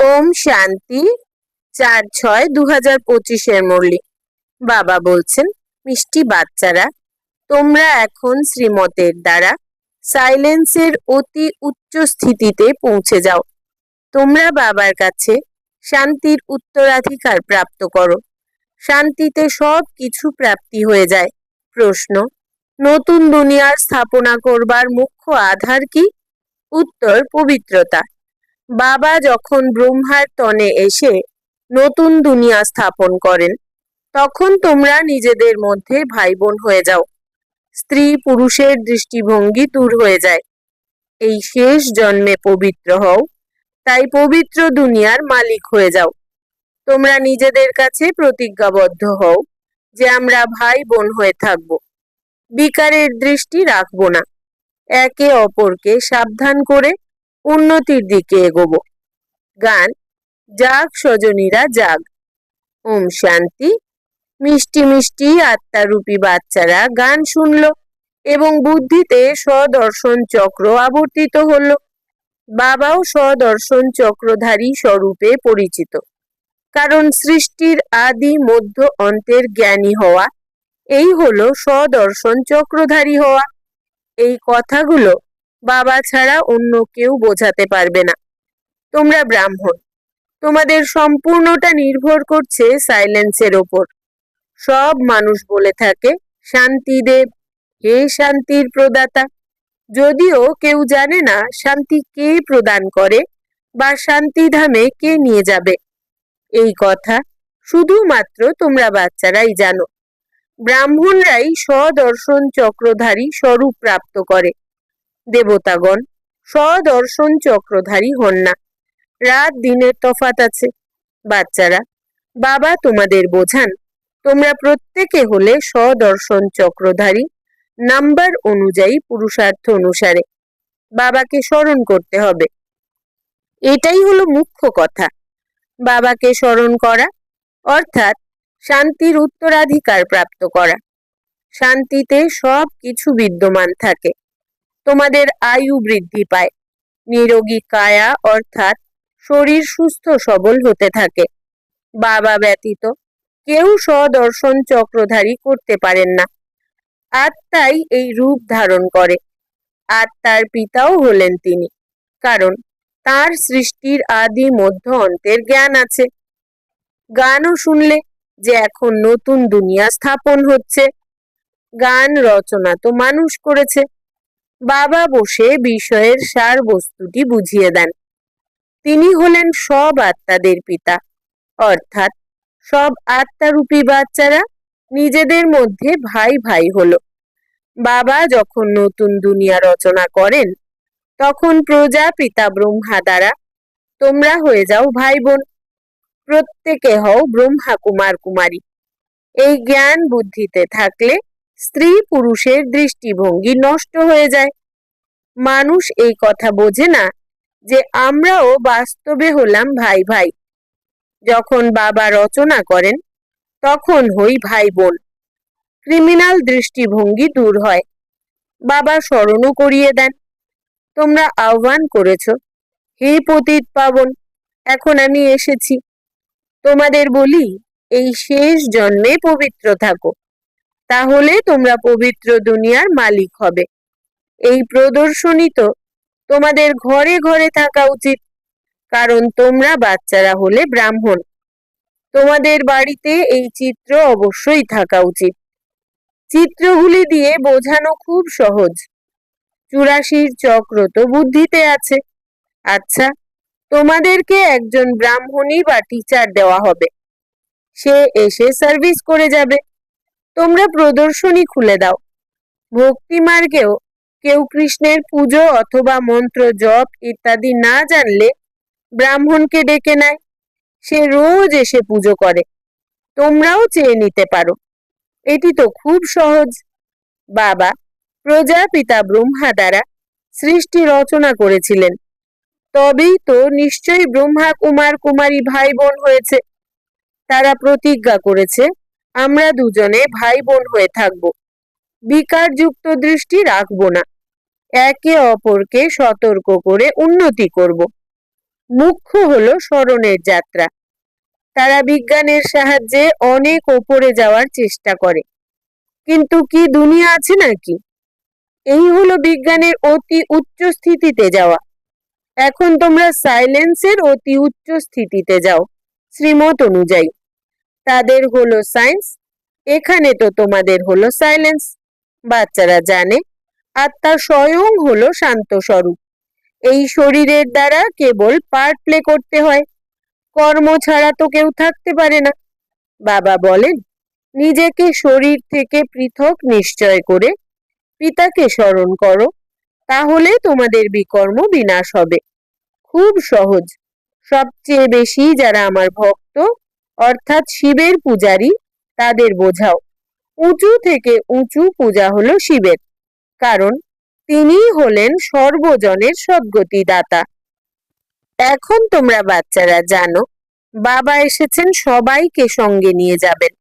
ওম শান্তি চার ছয় দু হাজার পঁচিশের মুরলি বাবা বলছেন, মিষ্টি বাচ্চারা, তোমরা এখন শ্রীমতের দ্বারা সাইলেন্সের অতি উচ্চ স্থিতিতে পৌঁছে যাও। তোমরা বাবার কাছে শান্তির উত্তরাধিকার প্রাপ্ত করো। শান্তিতে সব কিছু প্রাপ্তি হয়ে যায়। প্রশ্ন, নতুন দুনিয়ার স্থাপনা করবার মুখ্য আধার কি? উত্তর, পবিত্রতা। বাবা যখন ব্রহ্মার তনে এসে নতুন দুনিয়া স্থাপন করেন, তখন তোমরা নিজেদের মধ্যে ভাই বোন হয়ে যাও। স্ত্রী পুরুষের দৃষ্টিভঙ্গি দূর হয়ে যায়। এই শেষ জন্মে পবিত্র হও, তাই পবিত্র দুনিয়ার মালিক হয়ে যাও। তোমরা নিজেদের কাছে প্রতিজ্ঞাবদ্ধ হও যে আমরা ভাই বোন হয়ে থাকব। বিকারের দৃষ্টি রাখব না। একে অপরকে সাবধান করে উন্নতির দিকে এগোবো। গান, জাগ সজনীরা জাগ। ওম শান্তি। মিষ্টি মিষ্টি আত্মারূপী বাচ্চারা গান শুনল এবং বুদ্ধিতে স্বদর্শন চক্র আবর্তিত হলো। বাবাও স্বদর্শন চক্রধারী স্বরূপে পরিচিত। কারণ সৃষ্টির আদি মধ্য অন্তের জ্ঞানী হওয়া, এই হলো স্বদর্শন চক্রধারী হওয়া। এই কথাগুলো বাবা ছাড়া অন্য কেউ বোঝাতে পারবে না। তোমরা ব্রাহ্মণ, তোমাদের সম্পূর্ণটা নির্ভর করছে সাইলেন্সের ওপর। সব মানুষ বলে থাকে, শান্তিদেব, হে শান্তির প্রদাতা। যদিও কেউ জানে না শান্তি কে প্রদান করে বা শান্তিধামে কে নিয়ে যাবে। এই কথা শুধুমাত্র তোমরা বাচ্চারাই জানো। ব্রাহ্মণরাই স্বদর্শন চক্রধারী স্বরূপ প্রাপ্ত করে। দেবতাগণ, স্বদর্শন চক্রধারী হন না। রাত দিনের তফাত আছে। বাচ্চারা, বাবা তোমাদের বোঝান, তোমরা প্রত্যেকে হলে স্বদর্শন চক্রধারী, নাম্বার অনুযায়ী পুরুষার্থ অনুসারে। বাবাকে স্মরণ করতে হবে। এটাই হলো মুখ্য কথা। বাবাকে স্মরণ করা, অর্থাৎ শান্তির উত্তরাধিকার প্রাপ্ত করা। শান্তিতে সব কিছু বিদ্যমান থাকে। তোমাদের আয়ু বৃদ্ধি পায়। নিরোগী কায়া অর্থাৎ শরীর সুস্থ সবল হতে থাকে। বাবা ব্যতীত কেউ স্বদর্শন চক্রধারী করতে পারেন না। আত্মাই এই রূপ ধারণ করে। আত্মার পিতাও হলেন তিনি। কারণ তার সৃষ্টির আদি মধ্য অন্তের জ্ঞান আছে। গানও শুনলে যে এখন নতুন দুনিয়া স্থাপন হচ্ছে। গান রচনা তো মানুষ করেছে। বাবা বসে বিষয়ের সার বস্তুটি বুঝিয়ে দেন। তিনি হলেন সব আত্মাদের পিতা। অর্থাৎ সব আত্মারূপী বাচ্চারা নিজেদের মধ্যে ভাই ভাই হলো। বাবা যখন নতুন দুনিয়া রচনা করেন, তখন প্রজা পিতা ব্রহ্মা দ্বারা, তোমরা হয়ে যাও ভাই বোন প্রত্যেকে হও ব্রহ্মা কুমার কুমারী। এই জ্ঞান বুদ্ধিতে থাকলে স্ত্রী পুরুষের দৃষ্টিভঙ্গি নষ্ট হয়ে যায়। মানুষ এই কথা বোঝে না যে আমরাও বাস্তবে হলাম ভাই ভাই। যখন বাবা রচনা করেন, তখন হই ভাই বোন। ক্রিমিনাল দৃষ্টিভঙ্গি দূর হয়। বাবা স্মরণও করিয়ে দেন, তোমরা আহ্বান করেছ, হে পতিত পাবন, এখন আমি এসেছি। তোমাদের বলি, এই শেষ জন্মে পবিত্র থাকো। তাহলে তোমরা পবিত্র দুনিয়ার মালিক হবে। এই প্রদর্শনী তো তোমাদের ঘরে ঘরে থাকা উচিত, কারণ তোমরা বাচ্চারা হলে ব্রাহ্মণ। তোমাদের বাড়িতে এই চিত্র অবশ্যই থাকা উচিত। চিত্রগুলি দিয়ে বোঝানো খুব সহজ। চুরাশির চক্র তো বুদ্ধিতে আছে। আচ্ছা তোমাদেরকে একজন ব্রাহ্মণী বা টিচার দেওয়া হবে। সে এসে সার্ভিস করে যাবে। তোমরা প্রদর্শনী খুলে দাও। ভক্তি মার্গেও কেউ কৃষ্ণের পুজো অথবা মন্ত্র জপ ইত্যাদি না জানলে ব্রাহ্মণকে ডেকে নেয়। সে রোজ এসে পুজো করে। তোমরাও চেয়ে নিতে পারো। এটি তো খুব সহজ। বাবা, প্রজাপিতা ব্রহ্মা দ্বারা সৃষ্টি রচনা করেছিলেন। তবেই তো নিশ্চয়ই ব্রহ্মা কুমার কুমারী ভাই বোন হয়েছে। তারা প্রতিজ্ঞা করেছে আমরা দুজনে ভাই বোন হয়ে থাকব। বিকারযুক্ত দৃষ্টি রাখব না। একে অপরকে সতর্ক করে উন্নতি করব। মুখ্য হলো স্মরণের যাত্রা। তারা বিজ্ঞানের সাহায্যে অনেক ওপরে যাওয়ার চেষ্টা করে। কিন্তু কি দুনিয়া আছে নাকি? এই হলো বিজ্ঞানের অতি উচ্চ স্থিতিতে যাওয়া। এখন তোমরা সাইলেন্সের অতি উচ্চ স্থিতিতে যাও, শ্রীমত অনুযায়ী। তাদের হলো সায়েন্স এখানে তো তোমাদের হলো সাইলেন্স বাচ্চারা জানে। আত্মা স্বয়ং হলো শান্ত স্বরূপ। এই শরীরের দ্বারা কেবল পার্ট প্লে করতে হয়। কর্ম ছাড়া তো কেউ থাকতে পারে না। বাবা বলেন, নিজেকে শরীর থেকে পৃথক নিশ্চয় করে পিতাকে স্মরণ করো, তাহলে তোমাদের বিকর্ম বিনাশ হবে। খুব সহজ। সবচেয়ে বেশি যারা আমার ভক্ত অর্থাৎ শিবের পূজারী তাদের বোঝাও। উঁচু থেকে উঁচু পূজা হলো শিবের, কারণ তিনি হলেন সর্বজনের সদ্গতি দাতা এখন তোমরা বাচ্চারা জানো, বাবা এসেছেন সবাইকে সঙ্গে নিয়ে যাবেন।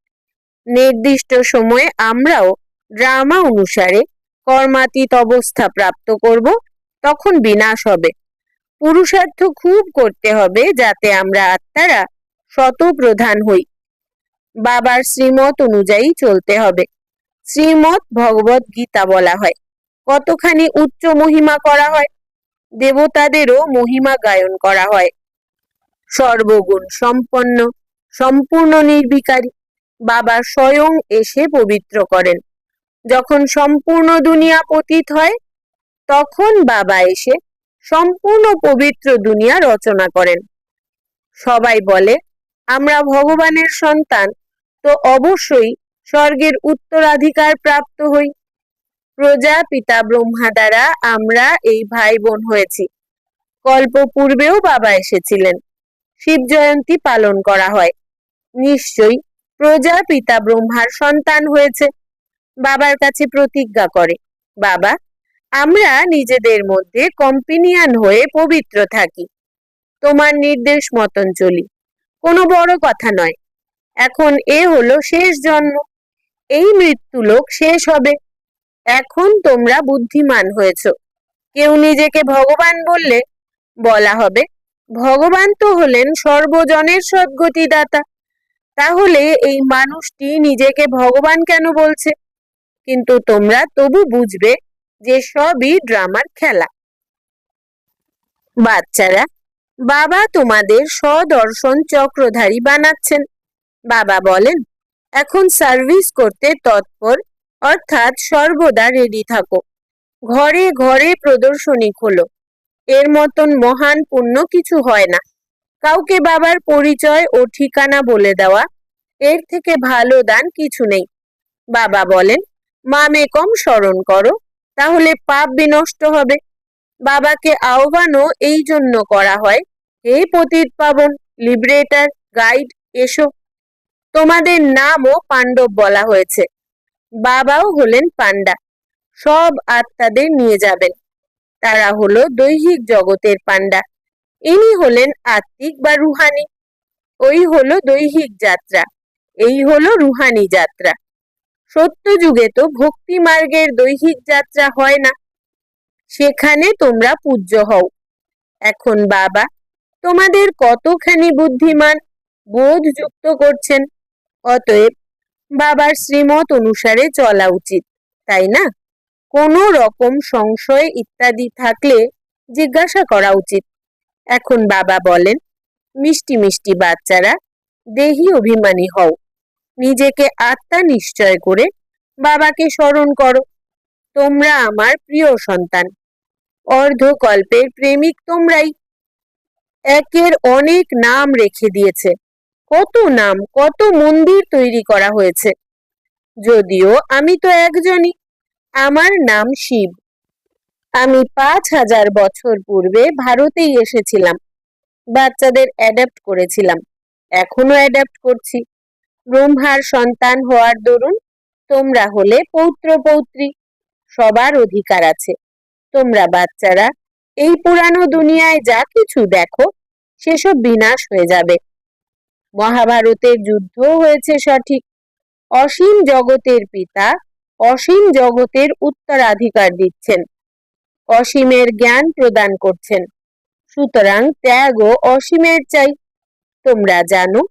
নির্দিষ্ট সময়ে আমরাও ড্রামা অনুসারে কর্মাতীত অবস্থা প্রাপ্ত করব, তখন বিনাশ হবে। পুরুষার্থ খুব করতে হবে যাতে আমরা আত্মারা শতপ্রধান হই। বাবার শ্রীমত অনুযায়ী চলতে হবে। শ্রীমত ভগবত গীতা বলা হয়। কতখানি উচ্চ মহিমা করা হয়? দেবতাদেরও মহিমা গায়ন করা হয়। সর্বগুণ সম্পন্ন, সম্পূর্ণ নির্বিকারী বাবা স্বয়ং এসে পবিত্র করেন। যখন সম্পূর্ণ দুনিয়া পতিত হয়, তখন বাবা এসে সম্পূর্ণ পবিত্র দুনিয়া রচনা করেন। সবাই বলে আমরা ভগবানের সন্তান, তো অবশ্যই স্বর্গের উত্তরাধিকার প্রাপ্ত হই। প্রজা, পিতা, ব্রহ্মা দ্বারা আমরা এই ভাই বোন হয়েছি। কল্প পূর্বেও বাবা এসেছিলেন। শিব জয়ন্তী পালন করা হয়। নিশ্চয়ই প্রজা, পিতা, ব্রহ্মার সন্তান হয়েছে। বাবার কাছে প্রতিজ্ঞা করে, বাবা, আমরা নিজেদের মধ্যে কম্পিনিয়ান হয়ে পবিত্র থাকি। তোমার নির্দেশ মতন চলি। কোনো বড় কথা নয়। এখন এ হলো শেষ জন্ম। এই মৃত্যুলোক শেষ হবে। এখন তোমরা বুদ্ধিমান হয়েছ। কেউ নিজেকে ভগবান বললে বলা হবে, ভগবান তো হলেন সর্বজনের সদ্গতিদাতা। তাহলে এই মানুষটি নিজেকে ভগবান কেন বলছে? কিন্তু তোমরা তবু বুঝবে যে সবই ড্রামার খেলা। বাচ্চারা বাবা তোমাদের স্বদর্শন চক্রধারী বানাচ্ছেন। বাবা বলেন, এখন সার্ভিস করতে তৎপর, অর্থাৎ সর্বদা রেডি থাকো। ঘরে ঘরে প্রদর্শনী খোলো। এর মতন মহান পুণ্য কিছু হয় না। কাউকে বাবার পরিচয় ও ঠিকানা বলে দেওয়া, এর থেকে ভালো দান কিছু নেই। বাবা বলেন, মামে কম স্মরণ করো, তাহলে পাপ বিনষ্ট হবে। বাবাকে আহ্বানও এই জন্য করা হয় হে পতিত পাবন লিবারেটার গাইড এসো। তোমাদের নামও পাণ্ডব বলা হয়েছে। বাবাও হলেন পান্ডা সব আত্মাদের নিয়ে যাবেন। তারা হলো দৈহিক জগতের পান্ডা ইনি হলেন আত্মিক বা রুহানি। ওই হলো দৈহিক যাত্রা। এই হলো রুহানি যাত্রা। সত্য যুগে তো ভক্তি মার্গের দৈহিক যাত্রা হয় না। সেখানে তোমরা পূজ্য হও। এখন বাবা তোমাদের কতখানি বুদ্ধিমান বোধ যুক্ত করছেন? অতএব বাবার শ্রীমত অনুসারে চলা উচিত, তাই না? কোনো রকম সংশয় ইত্যাদি থাকলে জিজ্ঞাসা করা উচিত। এখন বাবা বলেন, মিষ্টি মিষ্টি বাচ্চারা, দেহি অভিমানী হও। নিজেকে আত্মা নিশ্চয় করে বাবাকে স্মরণ করো। তোমরা আমার প্রিয় সন্তান। অর্ধকল্পের প্রেমিক তোমরাই একের অনেক নাম রেখে দিয়েছে। কত নাম, কত মন্দির তৈরি করা হয়েছে। যদিও আমি তো একজনই, আমার নাম শিব। আমি পাঁচ হাজার বছর পূর্বে ভারতেই এসেছিলাম। বাচ্চাদের অ্যাডাপ্ট করেছিলাম। এখনও অ্যাডাপ্ট করছি। ব্রহ্মার সন্তান হওয়ার দরুন তোমরা হলে পৌত্র পৌত্রী সবার অধিকার আছে। তোমরা বাচ্চারা এই পুরানো দুনিয়ায় যা কিছু দেখো, সেসব বিনাশ হয়ে যাবে। মহাভারতের যুদ্ধ হয়েছে সঠিক। অসীম জগতের পিতা অসীম জগতের উত্তরাধিকার দিচ্ছেন। অসীমের জ্ঞান প্রদান করছেন। সুতরাং ত্যাগ ও অসীমের চাই। তোমরা জানো,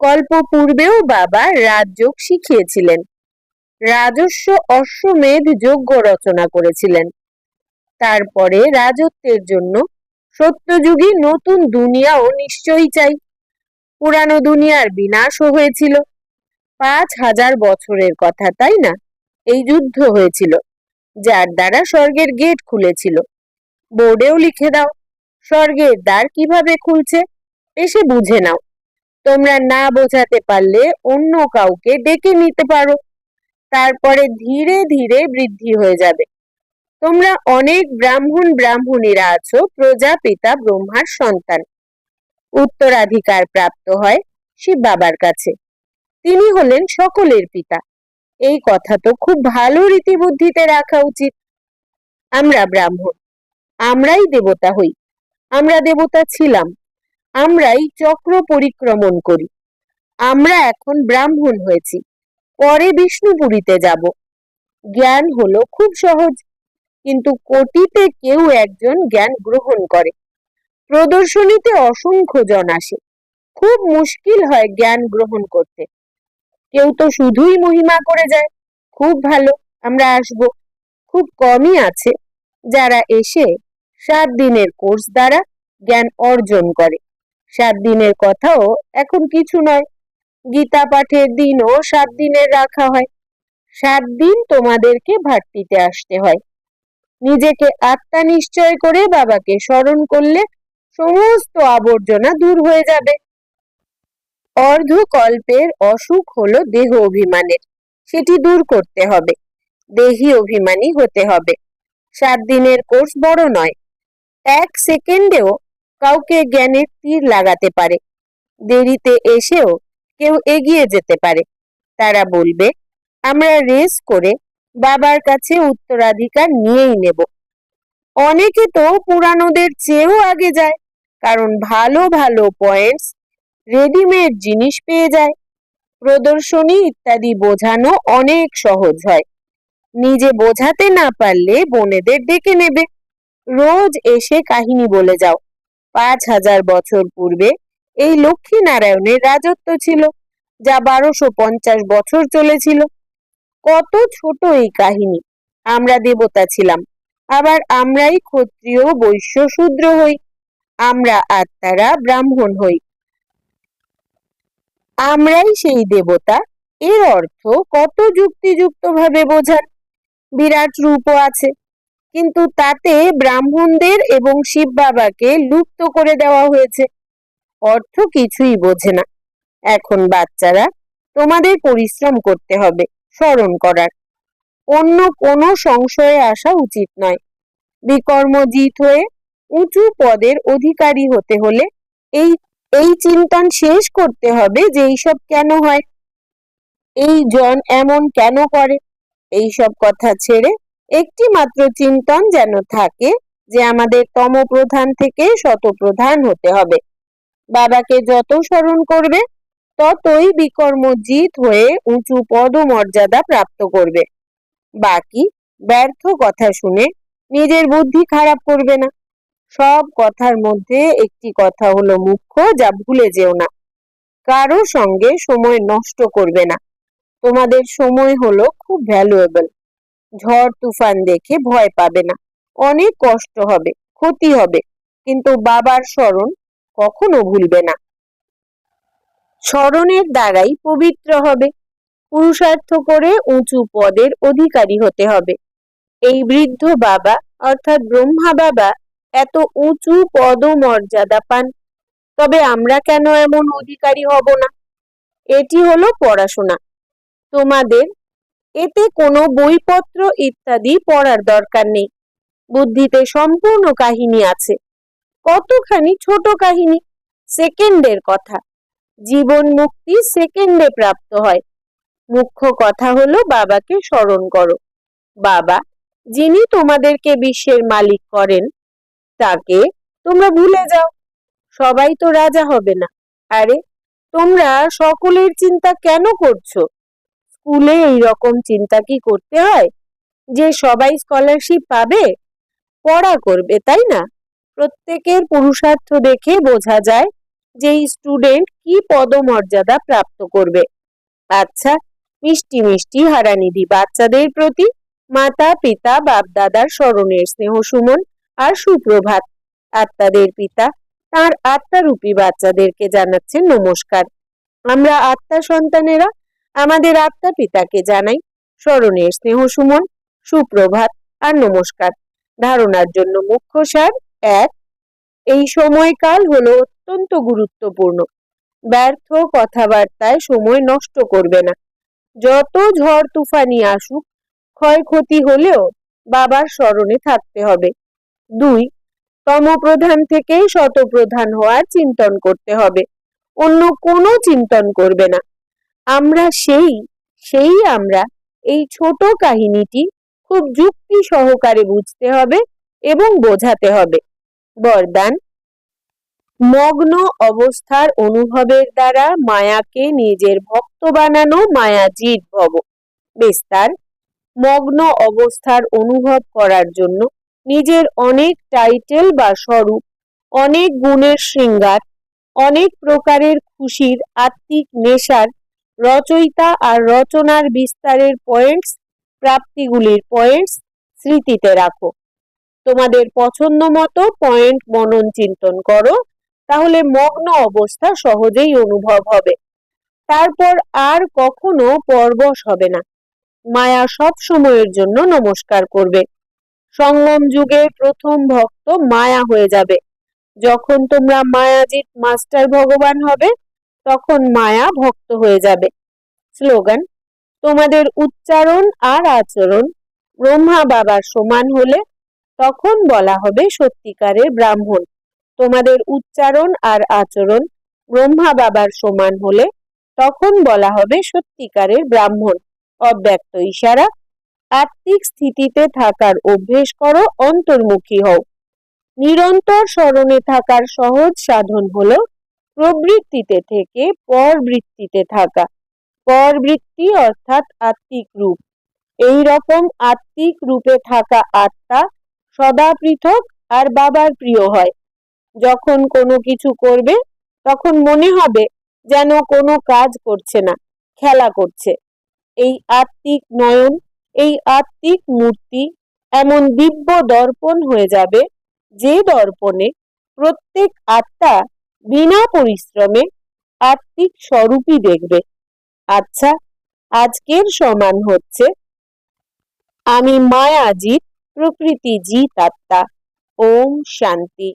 কল্প পূর্বেও বাবা রাজযোগ শিখিয়েছিলেন। রাজস্ব অশ্বমেধ যজ্ঞ রচনা করেছিলেন। তারপরে রাজত্বের জন্য সত্যযুগী নতুন দুনিয়াও নিশ্চয়ই চাই। পুরানো দুনিয়ার বিনাশও হয়েছিল। পাঁচ হাজার বছরের কথা, তাই না? এই যুদ্ধ হয়েছিল, যার দ্বারা স্বর্গের গেট খুলেছিল। বোর্ডেও লিখে দাও, স্বর্গের দ্বার কীভাবে খুলছে, এসে বুঝে নাও। তোমরা না বোঝাতে পারলে অন্য কাউকে ডেকে নিতে পারো। তারপরে ধীরে ধীরে বৃদ্ধি হয়ে যাবে। তোমরা অনেক ব্রাহ্মণ ব্রাহ্মণীরা আছো প্রজাপিতা ব্রহ্মার সন্তান। উত্তরাধিকার প্রাপ্ত হয় শিব বাবার কাছে। তিনি হলেন সকলের পিতা। এই কথা তো খুব ভালো রীতিবুদ্ধিতে রাখা উচিত। আমরা ব্রাহ্মণ, আমরাই দেবতা হই, আমরা দেবতা ছিলাম, আমরাই চক্র পরিক্রমণ করি। আমরা এখন ব্রাহ্মণ হয়েছি, পরে বিষ্ণুপুরীতে যাব। জ্ঞান হলো খুব সহজ কিন্তু কোটিতে কেউ একজন জ্ঞান গ্রহণ করে। প্রদর্শনীতে অসংখ্য জন আসে। খুব মুশকিল হয় জ্ঞান গ্রহণ করতে। কেউ তো শুধুই মহিমা করে যায়। খুব ভালো, আমরা আসব। খুব কমই আছে যারা এসে সাত দিনের কোর্স দ্বারা জ্ঞান অর্জন করে। সাত দিনের কথাও এখন কিছু নয়। গীতা পাঠের দিনও সাত দিনের রাখা হয়। সাত দিন তোমাদেরকে ভাট্টিতে আসতে হয়। নিজেকে আত্মা নিশ্চয় করে বাবাকে স্মরণ করলে সমস্ত আবর্জনা দূর হয়ে যাবে। অর্ধকল্পের অসুখ হলো দেহ অভিমানের। সেটি দূর করতে হবে। দেহি অভিমানী হতে হবে। সাত দিনের কোর্স বড় নয়। এক সেকেন্ডেও কাউকে জ্ঞানের তীর লাগাতে পারে। দেরিতে এসেও কেউ এগিয়ে যেতে পারে। তারা বলবে, আমরা রেস করে বাবার কাছে উত্তরাধিকার নিয়েই নেব। অনেকে তো পুরানোদের চেয়েও আগে যায়, কারণ ভালো ভালো পয়েন্টস রেডিমেড জিনিস পেয়ে যায়। প্রদর্শনী ইত্যাদি বোঝানো অনেক সহজ হয়। নিজে বোঝাতে না পারলে বোনেদের ডেকে নেবে। রোজ এসে কাহিনী বলে যাও। পাঁচ হাজার বছর পূর্বে এই লক্ষ্মী নারায়ণের রাজত্ব ছিল, যা বারোশো পঞ্চাশ বছর চলেছিল। কত ছোট এই কাহিনী। আমরা দেবতা ছিলাম। আবার আমরাই ক্ষত্রিয়, বৈশ্য, শূদ্র হই। আমরা আত্মারা ব্রাহ্মণ হই। আমরাই সেই দেবতা। এর অর্থ কত যুক্তিযুক্ত ভাবে বোঝান বিরাট রূপও আছে। কিন্তু তাতে ব্রাহ্মণদের এবং শিব বাবাকে লুপ্ত করে দেওয়া হয়েছে। অর্থ কিছুই বোঝে না। এখন বাচ্চারা তোমাদের পরিশ্রম করতে হবে। স্মরণ করার অন্য কোনো সংশয়ে আসা উচিত নয়। বিকর্মজিত হয়ে উঁচু পদের অধিকারী হতে হলে এই এই চিন্তন শেষ করতে হবে যে এইসব কেন হয়? এই জন এমন কেন করে? এইসব কথা ছেড়ে একটি মাত্র চিন্তন যেন থাকে যে আমাদের তম প্রধান থেকে শতপ্রধান হতে হবে। বাবাকে যত স্মরণ করবে ততই বিকর্মজিত হয়ে উঁচু পদ মর্যাদা প্রাপ্ত করবে। বাকি ব্যর্থ কথা শুনে নিজের বুদ্ধি খারাপ করবে না। সব কথার মধ্যে একটি কথা হলো মুখ্য, যা ভুলে যেও না। কারও সঙ্গে সময় নষ্ট করবে না। তোমাদের সময় হলো খুব ভ্যালুয়েবল ঝড় তুফান দেখে ভয় পাবে না। অনেক কষ্ট হবে, ক্ষতি হবে। কিন্তু বাবার স্মরণ কখনো ভুলবে না। স্মরণের দ্বারাই পবিত্র হবে। পুরুষার্থ করে উঁচু পদের অধিকারী হতে হবে। এই বৃদ্ধ বাবা, অর্থাৎ ব্রহ্মা বাবা, এত উঁচু পদ মর্যাদা পান। তবে আমরা কেন এমন অধিকারী হব না? এটি হলো পড়াশোনা। তোমাদের এতে কোনো বইপত্র ইত্যাদি পড়ার দরকার নেই। বুদ্ধিতে সম্পূর্ণ কাহিনী আছে। কতখানি ছোট কাহিনী, সেকেন্ডের কথা। জীবন মুক্তি সেকেন্ডে প্রাপ্ত হয়। মুখ্য কথা হলো বাবাকে স্মরণ করো। বাবা, যিনি তোমাদেরকে বিশ্বের মালিক করেন, তাকে তোমরা ভুলে যাও। সবাই তো রাজা হবে না। আরে, তোমরা সকলের চিন্তা কেন করছ? স্কুলে এই রকম চিন্তা কি করতে হয়? যে সবাই স্কলারশিপ পাবে? পড়া করবে, তাই না? প্রত্যেকের পুরুষার্থ দেখে বোঝা যায় যে স্টুডেন্ট কি পদমর্যাদা প্রাপ্ত করবে? আচ্ছা মিষ্টি মিষ্টি হারানিধি বাচ্চাদের প্রতি মাতা, পিতা বাপ দাদার স্মরণের স্নেহ সুমন আর সুপ্রভাত। আত্মাদের পিতা, তার আত্মারূপী বাচ্চাদেরকে জানাচ্ছেন নমস্কার। আমরা আত্মা সন্তানেরা, আমাদের আত্মা পিতাকে জানাই স্মরণের স্নেহ সুমন, সুপ্রভাত আর নমস্কার। ধারণার জন্য মুখ্য সার এক, এই সময়কাল হলো অত্যন্ত গুরুত্বপূর্ণ। ব্যর্থ কথাবার্তায় সময় নষ্ট করবে না। যত ঝড় তুফানি আসুক, ক্ষয়ক্ষতি হলেও বাবার স্মরণে থাকতে হবে। দুই, তমপ্রধান থেকে শতপ্রধান হওয়ার চিন্তন করতে হবে। অন্য কোনো চিন্তন করবে না। আমরা সেই সেই আমরা, এই ছোট কাহিনীটি খুব যুক্তি সহকারে বুঝতে হবে এবং বোঝাতে হবে। বরদান মগ্ন অবস্থার অনুভবের দ্বারা মায়াকে নিজের ভক্ত বানানো মায়াজিৎ ভব। বিস্তার মগ্ন অবস্থার অনুভব করার জন্য নিজের অনেক টাইটেল বা স্বরূপ, অনেক গুণের শৃঙ্গার, অনেক প্রকারের খুশির আত্মিক নেশার রচয়িতা আর রচনার বিস্তারের পয়েন্টস প্রাপ্তিগুলির পয়েন্টস স্মৃতিতে রাখো। তোমাদের পছন্দ মতো পয়েন্ট মনন চিন্তন করো। তাহলে মগ্ন অবস্থা সহজেই অনুভব হবে। তারপর আর কখনো পরবশ হবে না। মায়া সব সময়ের জন্য নমস্কার করবে। সঙ্গম যুগে প্রথম ভক্ত মায়া হয়ে যাবে। যখন তোমরা মায়াজিৎ মাস্টার ভগবান হবে, তখন মায়া ভক্ত হয়ে যাবে। স্লোগান, তোমাদের উচ্চারণ আর আচরণ ব্রহ্মা বাবার সমান হলে তখন বলা হবে সত্যিকারের ব্রাহ্মণ। তোমাদের উচ্চারণ আর আচরণ ব্রহ্মা বাবার সমান হলে তখন বলা হবে সত্যিকারের ব্রাহ্মণ। অব্যক্ত ইশারা, আত্মিক স্থিতিতে থাকার অভ্যেস করো, অন্তর্মুখী হও। নিরন্তর স্মরণে থাকার সহজ সাধন হলো প্রবৃত্তিতে থেকে পরবৃত্তিতে থাকা। পরবৃত্তি অর্থাৎ আত্মিক রূপ। এই রকম আত্মিক রূপে থাকা আত্মা সদা পৃথক আর বাবার প্রিয় হয়। যখন কোনো কিছু করবে, তখন মনে হবে যেন কোনো কাজ করছে না, খেলা করছে। এই আত্মিক নয়ন, এই আত্মিক মূর্তি এমন দিব্য দর্পণ হয়ে যাবে, যে দর্পণে প্রত্যেক আত্মা বিনা পরিশ্রমে আত্মিক স্বরূপই দেখবে। আচ্ছা আজকের সমান হচ্ছে, আমি মায়াজিৎ প্রকৃতি জিত আত্মা। ওম শান্তি।